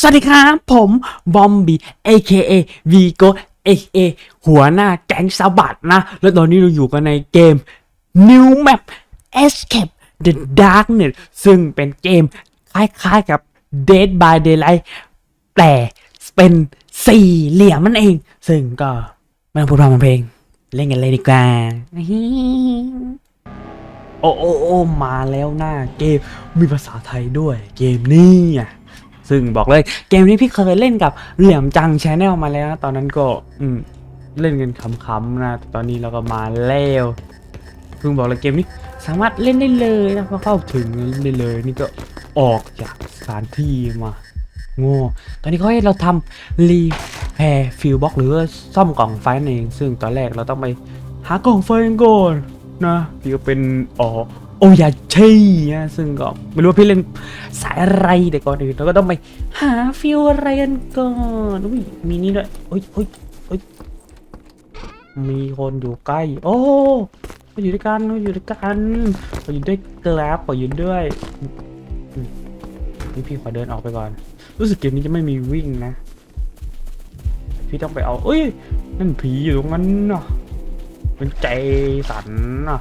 สวัสดีครับ ผมบอมบี้ AKA Vigo AKA หัวหน้าแก๊งสะบัดนะ แล้วตอนนี้เราอยู่กันในเกม New Map Escape the Darknet ซึ่งเป็นเกมคล้ายๆกับ Dead by Daylight แต่เป็นสี่เหลี่ยมมันเอง ซึ่งก็ไม่ต้องพูดพร่ำทำเพลง เล่นกันเลยดีกว่าโอ้โอ้โอ้มาแล้วหน้าเกมมีภาษาไทยด้วยเกมนี้อะ ซึ่งบอกเลยเกมนี้พี่เคยเล่นกับเหลี่ยมจังชแนลมาแล้วนะตอนนั้นก็อืมเล่นกันขำๆนะแต่ตอนนี้เราก็มาแล้วเพิ่งบอกเลยเกมนี้สามารถเล่นได้เลยนะพอเข้าถึงเล่นได้เลย นี่ก็ออกจากสถานที่มาโง่ตอนนี้เขาให้เราทำรีแพร์ฟิลบ็อกหรือว่าซ่อมกล่องไฟนั่นเอง ซึ่งตอนแรกเราต้องไปหากล่องไฟก่อนนะพี่ก็เป็นอ๋อ โอยาเช่นะซึ่งก็ไม่รู้ว่าพี่เล่นสายอะไรแต่ก่อนอื่นเราก็ต้องไปหาฟิลอะไรกันก่อนอุ้ยมีนี่ด้วยโอ้ยโอ้ยโอ้ยมีคนอยู่ใกล้ โอ้มาอยู่ด้วยกันมาอยู่ด้วยกันมาอยู่ด้วยกราฟมาอยู่ด้วยนี่พี่ขอเดินออกไปก่อน รู้สึกเกมนี้จะไม่มีวิ่งนะ พี่ต้องไปเอาเอ้ยนั่นผีอยู่ตรงนั้นเนาะเป็นใจสันอะ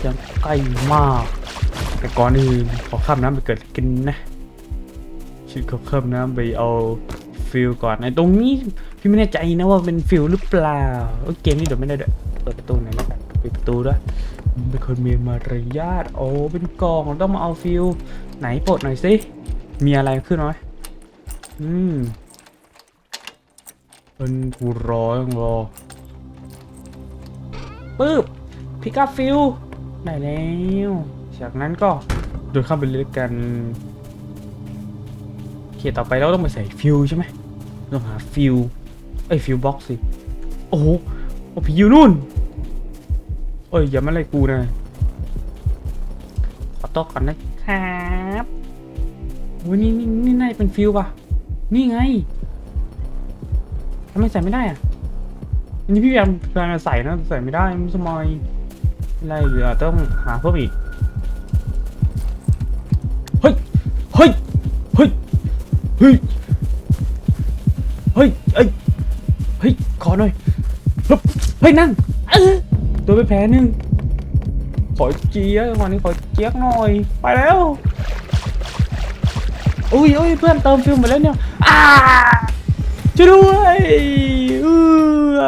ยยังใกล้มาก แต่ก่อนอื่นขอข้ามน้ำไปเกิดกินนะชิดขอข้ามน้ำไปเอาฟิลก่อนไอ้ตรงนี้พี่ไม่แน่ใจนะว่าเป็นฟิลหรือเปล่าเอ้ยเกมนี้เดี๋ยวไม่ได้เดี๋ยวเปิดประตูหน่อยแล้วกันปิดประตูด้วยเป็นคนมีมารยาทโอ้เป็นกองต้องมาเอาฟิลไหนปลดหน่อยสิมีอะไรขึ้นไหมอืมเป็นกูรอยังรอปึ๊บพิกาฟิล ได้แล้วจากนั้นก็เดินเข้าไปเลยกันเขียนต่อไปเราต้องไปใส่ฟิลใช่ไหมต้องหาฟิลไอ้ฟิลบ็อกซ์สิ โอ้โหโอ้ผีอยู่นู่นเอ้ยอย่ามาไล่กูนะขอตัวก่อนนะครับโอ้ยนี่นี่นี่น่าจะเป็นฟิลป่ะ นี่ไงทำไมใส่ไม่ได้อะอันนี้พี่พยายามพยายามจะใส่นะใส่ไม่ได้มันสมัยอะ ไรหรืออาจต้องหาเพิ่มอีก เฮ้ย เฮ้ย เฮ้ย เฮ้ย เฮ้ยเอ้ยเฮ้ย ขอหน่อยฮึบเฮ้ยนั่งเออตัวไปแผลหนึ่งขอเจี๊ยกวันนี้ขอเจี๊ยกหน่อย ไปแล้วอุ้ยอุ้ยเพื่อนเติมฟิลหมดแล้วเนี่ยอ้าช่วยด้วยเออ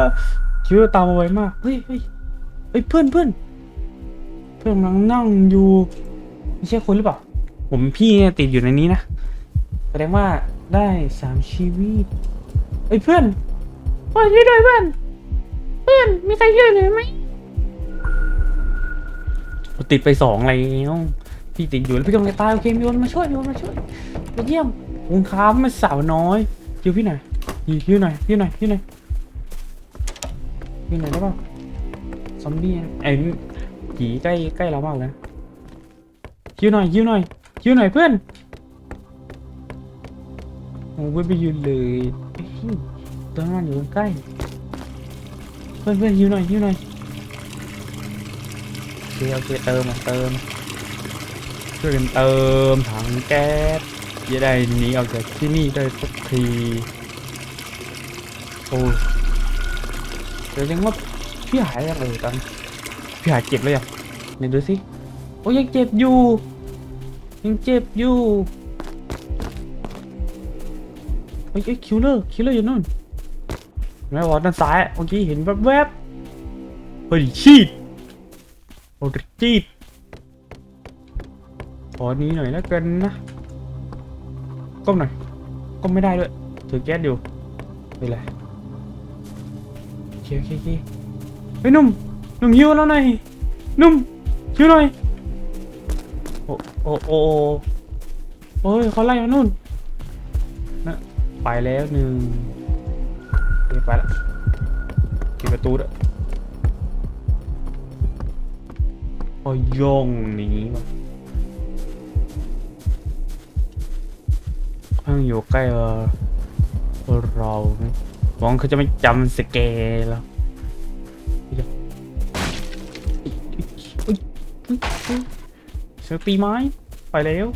คิดว่าตามมาไวมาก เฮ้ยเฮ้ยเฮ้ยเพื่อนเพื่อน เพื่อนกำลังนั่งอยู่ไม่ใช่คนหรือเปล่า ผมพี่เนี่ยติดอยู่ในนี้นะ แสดงว่าได้สามชีวิตเฮ้เพื่อนเพื่อนช่วยด้วยเพื่อน เพื่อนมีใครช่วยหน่อยไหมติดไปสองแล้พี่ติดอยู่แล้วพี่กำลังจะตายโอเคมีคนมาช่วยมีคนมาช่วยมาเยี่ยมวงค้าไม่สาวน้อยเจอพี่หน่อยยิงหน่อยยิงหน่อยยิงหน่อยยิงหน่อยได้ป่ะซอมบี้ไอ้ ผีใกล้ใกล้เรามากเลยนะยิงหน่อยยิงหน่อยยิงหน่อยเพื่อนโอ้ยไปยืนเลยตัวนั้นอยู่ใกล้ เพื่อนเพื่อนยิงหน่อยยิงหน่อยโอเคโอเคเติมเติมช่วยกันเติมถังแก๊สจะได้หนีออกจากที่นี่ได้สักทีโอ้เดี๋ยวยังว่าพี่หายยังเลยตอน พี่หายเจ็บเลยอะไหนดูสิโอ้ยังเจ็บอยู่ยังเจ็บอยู่เฮ้ยเอ้ยคิวเลอร์คิวเลอร์อยู่นู่นแม่บอกด้านซ้ายเมื่อกี้เห็นแวบๆเฮ้ยชีดโอ้ชีดขอนี้หน่อยแล้วกันนะก้มหน่อยก้มไม่ได้ด้วยถือแก๊สอยู่เป็นไรโอเคโอเคโอเคเฮ้ยนุ่ม นุ่มฮิวแล้วหน่อยหนุ่มฮิวหน่อยโอ้โอ้โอ้โอ้ยเขาไล่มานู่นนะไปแล้วหนึ่งโอเคไปละปิดประตูด้วยโอ้ยโยงหนีมาเพิ่งอยู่ใกล้เออเรานะหวังเขาจะไม่จำสเกลแล้ว เสือตีไม้ ไปแล้ว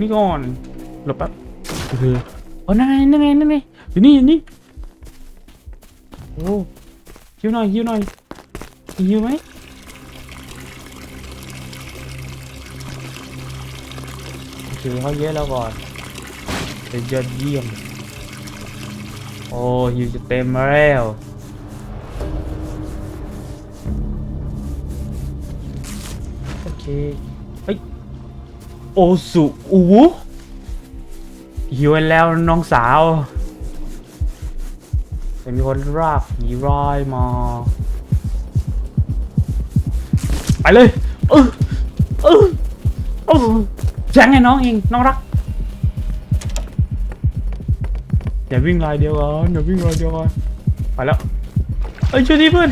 นี่ก่อนหลบแป๊บคือโอ้นั่นไงนั่นไงนั่นไงอยู่นี่อยู่นี่โอ้ฮิวหน่อยฮิวหน่อยมีฮิวไหมถือเขาเยอะแล้วก่อนเป็นยอดเยี่ยม โอ้ฮิวจะเต็มแล้ว เคเฮ้ยโอสุอูหิวแล้วน้องสาวแต่มีคนรากผีร้ายมา ไปเลยเออเออเออแจ้งให้น้องเอง น้องรัก อย่าวิ่งลายเดียวกันอย่าวิ่งลายเดียวกันไปแล้วเอ้ยช่วยทีเพื่อน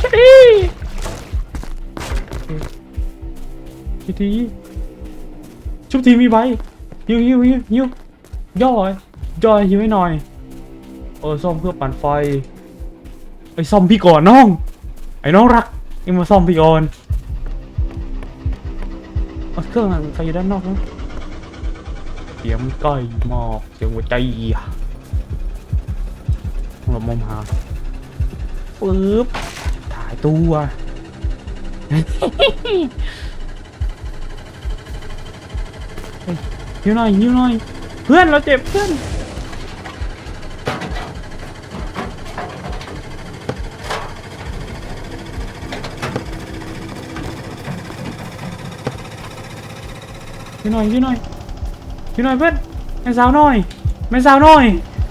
ช่วย ทีชุบทีชุบทีมีใบฮิวฮิวฮิวฮิวย่อยย่อยฮิวให้หน่อย เออซ่อมเพื่อปั่นไฟไอ้ซ่อมพี่ก่อนน้อง ไอ้น้องรักเอ็งมาซ่อมพี่ก่อนเอาเครื่องไฟอยู่ด้านนอกนะเสียงใกล้มากเสียงหัวใจอะเรามองหาปึ๊บถ่ายตัว หิวหน่อยหิวหน่อย เพื่อนเราเจ็บเพื่อนหิวหน่อยหิวหน่อยหิวหน่อยเพื่อนไม่สาวหน่อยไม่สาวหน่อย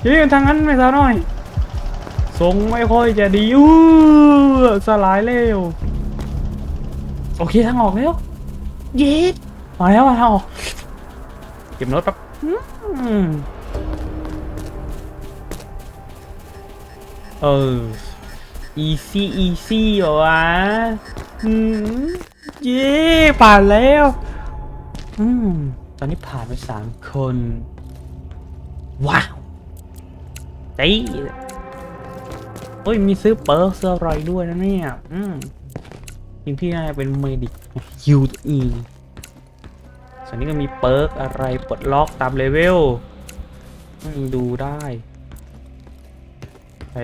ยืนทางนั้นไม่สาวหน่อยทรงไม่ค่อยจะดีอู้สลายเร็วโอเคทางออกแล้วเย็ดมาแล้วมาทางออก เก็บโน้ตแป๊บอืออ easy easy เหรอวะอืมเย้ผ่านแล้ว อืม ตอนนี้ผ่านไปสามคน ว้าวเจ๊เฮ้ย มีซื้อเปิร์กซื้ออะไรด้วยนะเนี่ย อืมทีมพี่น่าจะเป็นเมดิกฮิวตัวเอง ส่วนนี้ก็มีเปิร์กอะไรปลดล็อกตามเลเวลดูได้ไป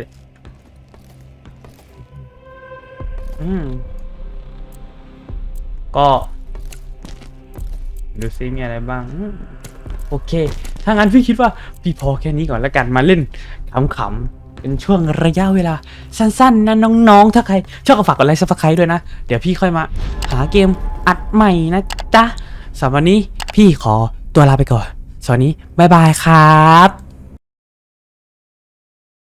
อืม ก็ ดูซิมีอะไรบ้าง โอเค ถ้างั้นพี่คิดว่า พี่พอแค่นี้ก่อนแล้วกันมาเล่นขำๆเป็นช่วงระยะเวลา สั้นๆนะน้องๆ ถ้าใคร ชอบก็ฝากกดไลค์ซับสไครต์ด้วยนะ เดี๋ยวพี่ค่อยมา หาเกมอัดใหม่นะจ๊ะ สำหรับวันนี้พี่ขอตัวลาไปก่อนสวัสดีบ๊ายบายครับ